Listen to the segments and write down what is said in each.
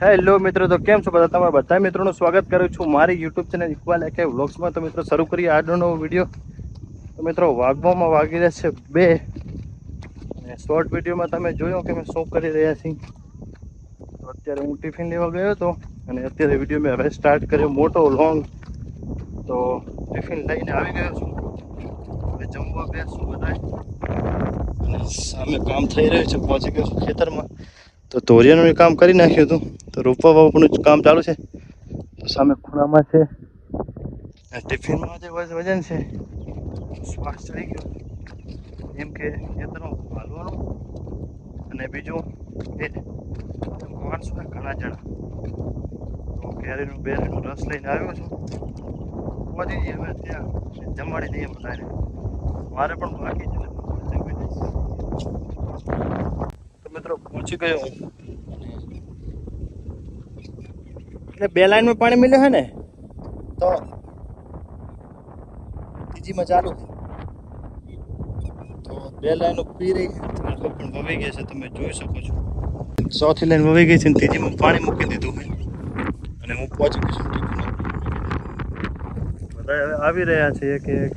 Hello મિત્રો, તો કેમ છો બધા? તમારા બધા મિત્રોનું સ્વાગત કરું છું મારી યુટ્યુબ ચેનલ ઇકબાલ એકે વ્લોગ્સમાં. તો મિત્રો, શરૂ કરીએ આજનો વીડિયો તો મિત્રો, વાગવામાં વાગી રહ્યા છે બે. અને શોર્ટ વિડીયોમાં તમે જોયો કે મેં શું કરી રહ્યા છીએ. તો અત્યારે હું ટિફિન લેવા ગયો હતો અને અત્યારે વીડિયો મેં હવે સ્ટાર્ટ કર્યો મોટો લોંગ તો ટિફિન લઈને આવી ગયો છું. હવે જમવા બેસું બધા અને સામે કામ થઈ રહ્યું છે પહોંચી ગયો છું ખેતરમાં. તો ધોરિયાનું કામ કરી નાખ્યું હતું. તો રોપવા વાવવાનું કામ ચાલુ છે. તો સામે ખૂણામાં છે. ટિફિનમાં જે વજ- વજન છે, શ્વાસ ચડી ગયો. એમ કે ખેતરમાં હાલવાનું. અને બીજું એ માણસો ઘણા જણા. તો કેરીનું બેરીનું રસ લઈને આવ્યો છું. પહોંચી જઈએ હવે ત્યાં જમાડી દઈએ બધાને. મારે પણ બાકી છે ને જમી લઈશ. તો મિત્રો પહોંચી ગયો એટલે બે લાઈનમાં પાણી મળ્યું હે ને? તો ત્રીજીમાં ચાલુ તો બે લાઈનો પી રહી ઝાડકો પણ વવાઈ ગયા છે તમે જોઈ શકો છો. ચોથી લાઈન વવાઈ ગઈ છે ને ત્રીજીમાં પાણી મૂકી દીધું મેં. અને હું પહોંચી ગયો છું બધા હવે આવી રહ્યા છે એક એક.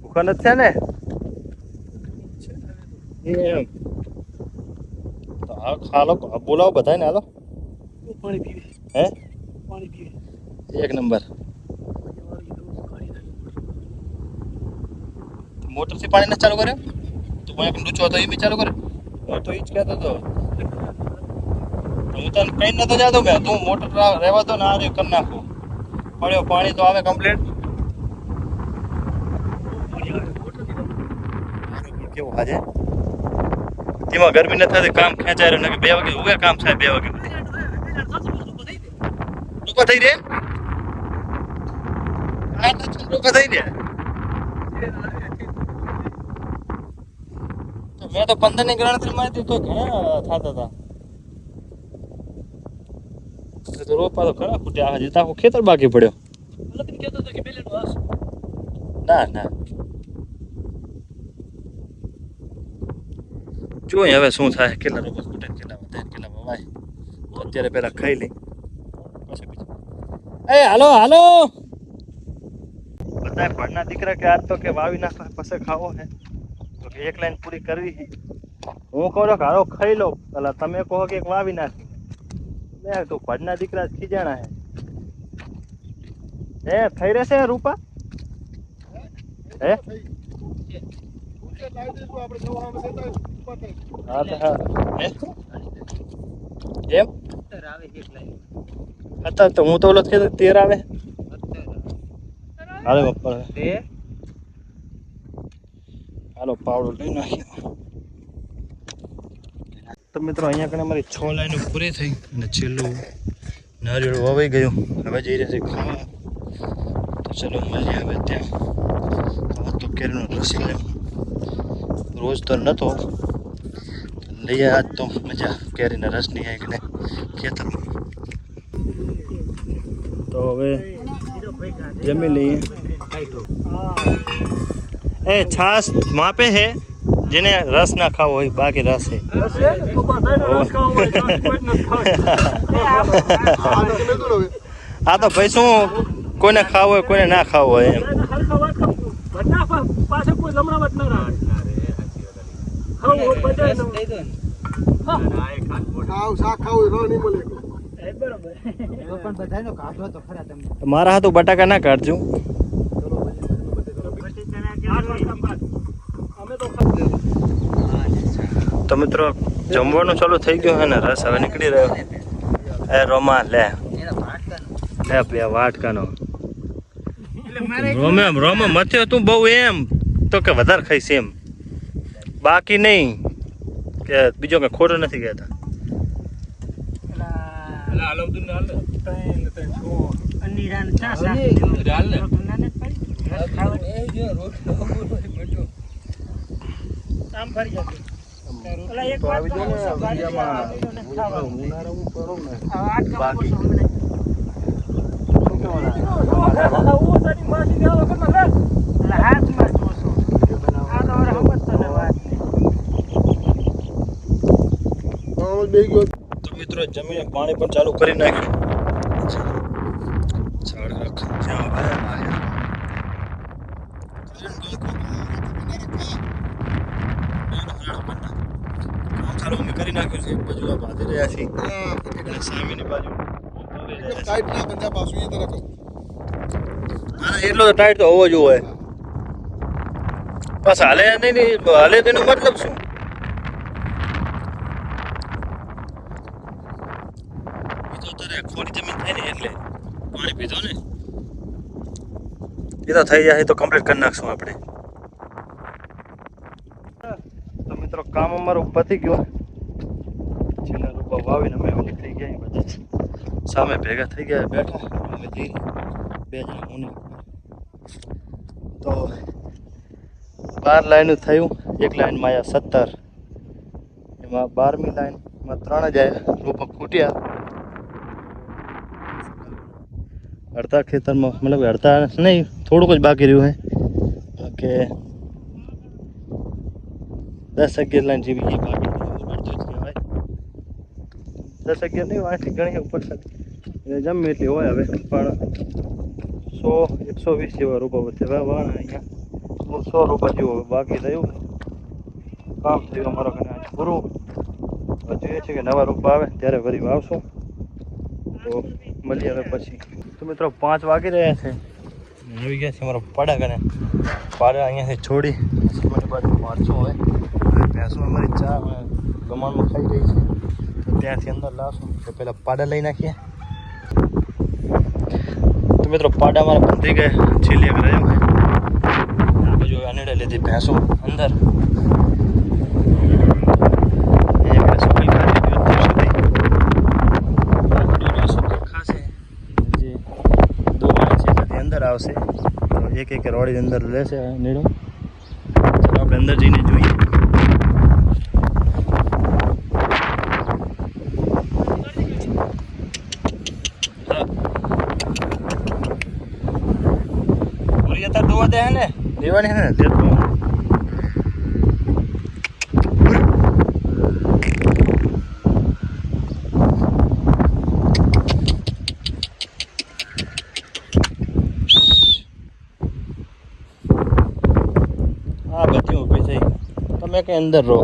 ભૂખા નથી થયા ને? એમ. તો આ ખાલો બોલાવો બધાને હાલો. પાણી પીવે. હે? પાણી પીવે. એક નંબર. મોટરથી પાણી નથી ચાલુ કર્યું? તો કોઈ ડૂચો હતો એ બી ચાલુ કર્યો? હું તો એ જ કહેતો હતો. તો હું તને કઈ નતો જાતો મેં તું મોટર રા- રહેવા દો ને આ રહ્યું કરી નાખું. પડ્યો પાણી તો આવે કમ્પ્લીટ કેવું આજે તેમાં ગરમી નથી થતી કામ ખેંચાય રહ્યું બે વાગે ઉગે કામ થાય બે વાગે. લોકો થઈ રે લોકો થઈ રે મેં તો પંદરની ગણતરી મારી તો ઘણા થતા હતા. તો તો રોપા તો ખરા ફૂટ્યા હજી તો ખેતર બાકી પડ્યો. ના ના. જોઈએ હવે શું થાય કેટલા રોપા ફૂટે કેટલા વધે કેટલા વવાય. તો અત્યારે પેલા ખાઈ લઈ. એ હાલો હાલો. બધા ભણના દીકરા કે આજ તો કે વાવી નાખવા પછી ખાવો હે. તો કે એક લાઈન પૂરી કરવી છે હું કહું કે હારો ખાઈ લો. પેલા તમે કહો કે એક વાવી નાખી. મેં તો ભણના દીકરા જ ખીજાણા હે. હે થઈ રહેશે રૂપા? હે? એમ લાઈન તો હું તો ઓલો તેર આવે હાલો બપ્પા તે હાલો પાવડો લઈ નાખ્યો તો મિત્રો, અહીંયા કણે અમારી છ લાઈનો પૂરી થઈ અને છેલ્લું નારિયેળ વવાઈ ગયું. હવે જઈ રહ્યા છે ખાવા. તો ચલો મળીએ આવે ત્યાં. તો કેરીનો રસ લેવો રોજ તો નહોતો લઈએ આજ તો મજા. કેરીના રસની આવી ને ખેતર તો હવે જમી લઈએ. એ છાસ માપે છે જેને રસ ના ખાવો હોય બાકી રસ છે. આ તો ભાઈ શું કોઈને ખાવું હોય કોઈને ના ખાવું હોય એમ. પાસે કોઈ લમણાવટ ના રહે. ખાવું હોય બધાય ને. ખાવ શાક ખાવું રો નહીં મળે. એ બરોબર. પણ બધાનો કાઢો તો ખરા તમે મારા હાથું બટાકા ના કાઢજો. તો મિત્રો જમવાનું ચાલુ થઈ ગયું હે ને રસ હવે નીકળી રહ્યો. એ રોમા લે. લે બે વાટકાનો. રોમે રોમે મથ્યો તું બહુ એમ. તો કે વધારે ખાઈશ એમ. બાકી નહીં. કે બીજો કંઈ ખોટો નથી કહેતા. અનીરાન ચા શાક રોટલું ના નથી પડી? રસ ખાવાની. આમ ફરી જશે. ઓલા એક વાત તો ઓછો ગાડી વાળો નથી ખાવાનો. આ આટકા ઓછો હમણાં. ઓવો તારી માસી ગાળો કે મને? એટલે હાથમાં જ ઓછો. આ તો હવે સમજતો ને વાત. બે ગયો. તો મિત્રો જમીને પાણી પણ ચાલુ કરી નાખ્યું. કરી નાખ્યું છે. એક બાજુ બાંધી રહ્યા છીએ. અને સામેની બાજુ ટાઈટ ના બંધા પાછું એ તરફ. એટલો તો ટાઈટ તો હોવો જોઈએ. બસ હાલે નહીં નહીં હાલે તેનો મતલબ શું એ તો જમીન થાય ને એટલે પાણી પીધો ને. એ તો થઈ જાય તો કમ્પ્લીટ કરી નાખશું આપણે. તો મિત્રો કામ અમારું પતી ગયું. છેલ્લા રૂપા વાવીને અમે નીકળી ગયા બધા સામે ભેગા થઈ ગયા બેઠા. અમે જઈ બે જણા હું તો બાર લાઈન થયું એક લાઈનમાં આવ્યા સત્તર. એમાં બારમી લાઈનમાં ત્રણ જ આવ્યા રૂપક ખૂટ્યા. અડધા ખેતરમાં મતલબ અડધા નહીં થોડુંક જ બાકી રહ્યું હે કે દસ અગિયાર લાઈન જેવી એ બાકી છે. અડધું જ કહેવાય દસ અગિયાર નહીં આઠથી ઘણી ઉપર એટલે જમે એટલી હોય હવે પણ સો એકસો વીસ જેવા રૂપા વધે વાણા અહીંયા સો રૂપા જેવો બાકી રહ્યું કામ થયું અમારો કને આજે પૂરું હવે જોઈએ છે કે નવા રૂપા આવે ત્યારે ફરી વાવશું તો મળીએ હવે પછી તો મિત્રો પાંચ વાગી રહ્યા છે. આવી ગયા છે અમારા પાડા કરે પાડા અહીંયાથી છોડી. સામેની બાજુ મારશું હોય અને ભેંસો અમારી ચા ગમાણમાં ખાઈ રહી છે. તો ત્યાંથી અંદર લાવશું. તો પહેલાં પાડા લઈ નાખીએ. તો મિત્રો પાડા અમારા બંધી ગયા. છેલ્લી એક રહ્યો હોય આ બાજુ અનેડે લીધી ભેંસો અંદર એ ભેંસો કંઈ ખાધી નથી અત્યાર સુધી. આ બધું ભેંસો કંઈક ખાશે જે દોવાણી છે ત્યાંથી અંદર આવશે તો એક એક રોડી અંદર લેશે નીડો. ચાલો આપણે અંદર જઈને જોઈએ. દોવા દે હે ને? દેવાની હે ને? તો ગતિ બધી ઊભી થઈ. તમે કઈ અંદર રહો.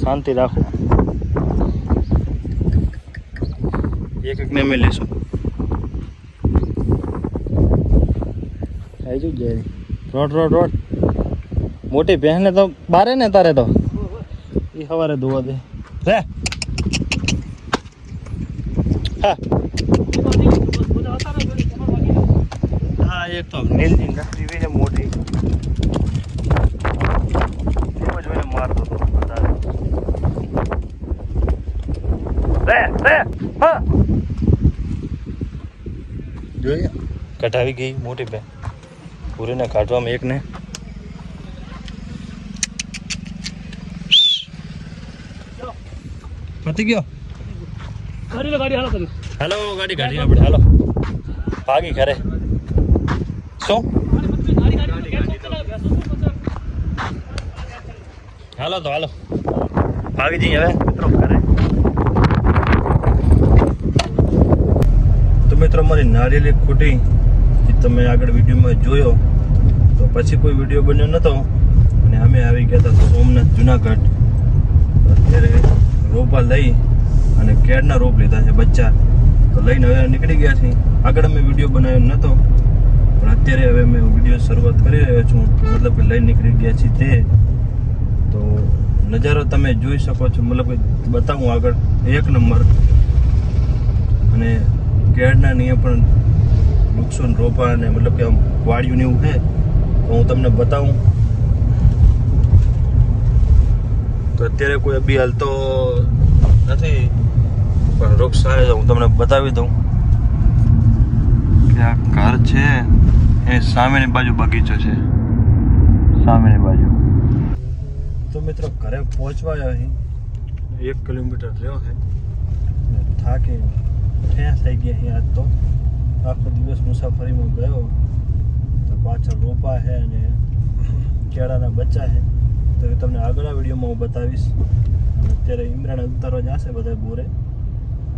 શાંતિ રાખો. એક એકને અમે લેશું. આવી જુ જાય રોડ રોડ રોડ. મોટી બહેને તો બારે ને તારે તો. એ સવારે ધોવા દે. રે હા. હા એક તો નીલજી નકરી મોટી એમાં જોઈને મારતો હતો વધારે રે રે હા જોઈએ. કઢાવી ગઈ મોટી બે પૂરીને કાઢવામાં એકને પતી ગયો? ગાડી ગાડી હાલો કરી હાલો ગાડી કાઢી આપણે હાલો. ભાગી ઘરે. શું? હાલો તો હાલો. ભાગી જઈએ હવે. મિત્રો ઘરે. મિત્રો, મારી નારિયેલી ખૂટી જે તમે આગળ વિડીયોમાં જોયો, તો પછી કોઈ વીડિયો બન્યો નહોતો અને અમે આવી ગયા હતા સોમનાથ જુનાગઢ. અત્યારે રોપા લઈ અને કેળના રોપ લીધા છે બચ્ચા. તો લઈને હવે નીકળી ગયા છીએ. આગળ અમે વીડિયો બનાવ્યો નહોતો પણ અત્યારે હવે મેં વીડિયો શરૂઆત કરી રહ્યો છું. મતલબ કે લઈને નીકળી ગયા છીએ તે. તો નજારો તમે જોઈ શકો છો. મતલબ કે બતાવું આગળ. એક નંબર. અને કેળના નહીં પણ વૃક્ષો ને રોપા ને મતલબ કે આમ વાડિયું ને એવું છે, તો હું તમને બતાવું. તો અત્યારે કોઈ અભી હાલતો નથી, પણ વૃક્ષ આવે તો હું તમને બતાવી દઉં. કે આ ઘર છે, એ સામેની બાજુ બગીચો છે. સામેની બાજુ. તો મિત્રો ઘરે પહોંચવા એક કિલોમીટર રહ્યો છે. થાકી ઠેસ થઈ ગયા અહીં આજ તો? આખો દિવસ મુસાફરીમાં ગયો, તો પાછળ રોપા છે અને કેળાના બચ્ચા છે તો એ તમને આગળના વિડીયોમાં હું બતાવીશ. અત્યારે ઇમરાન ઉતારવા જશે બધા બોરે.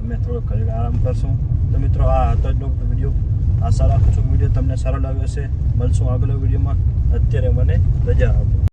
અમે થોડો ઘરે આરામ કરશું. તો મિત્રો આ હતો જ વીડિયો આશા રાખું છું વીડિયો તમને સારો લાગ્યો છે મળશું આગળ વિડીયોમાં. અત્યારે મને રજા આપો.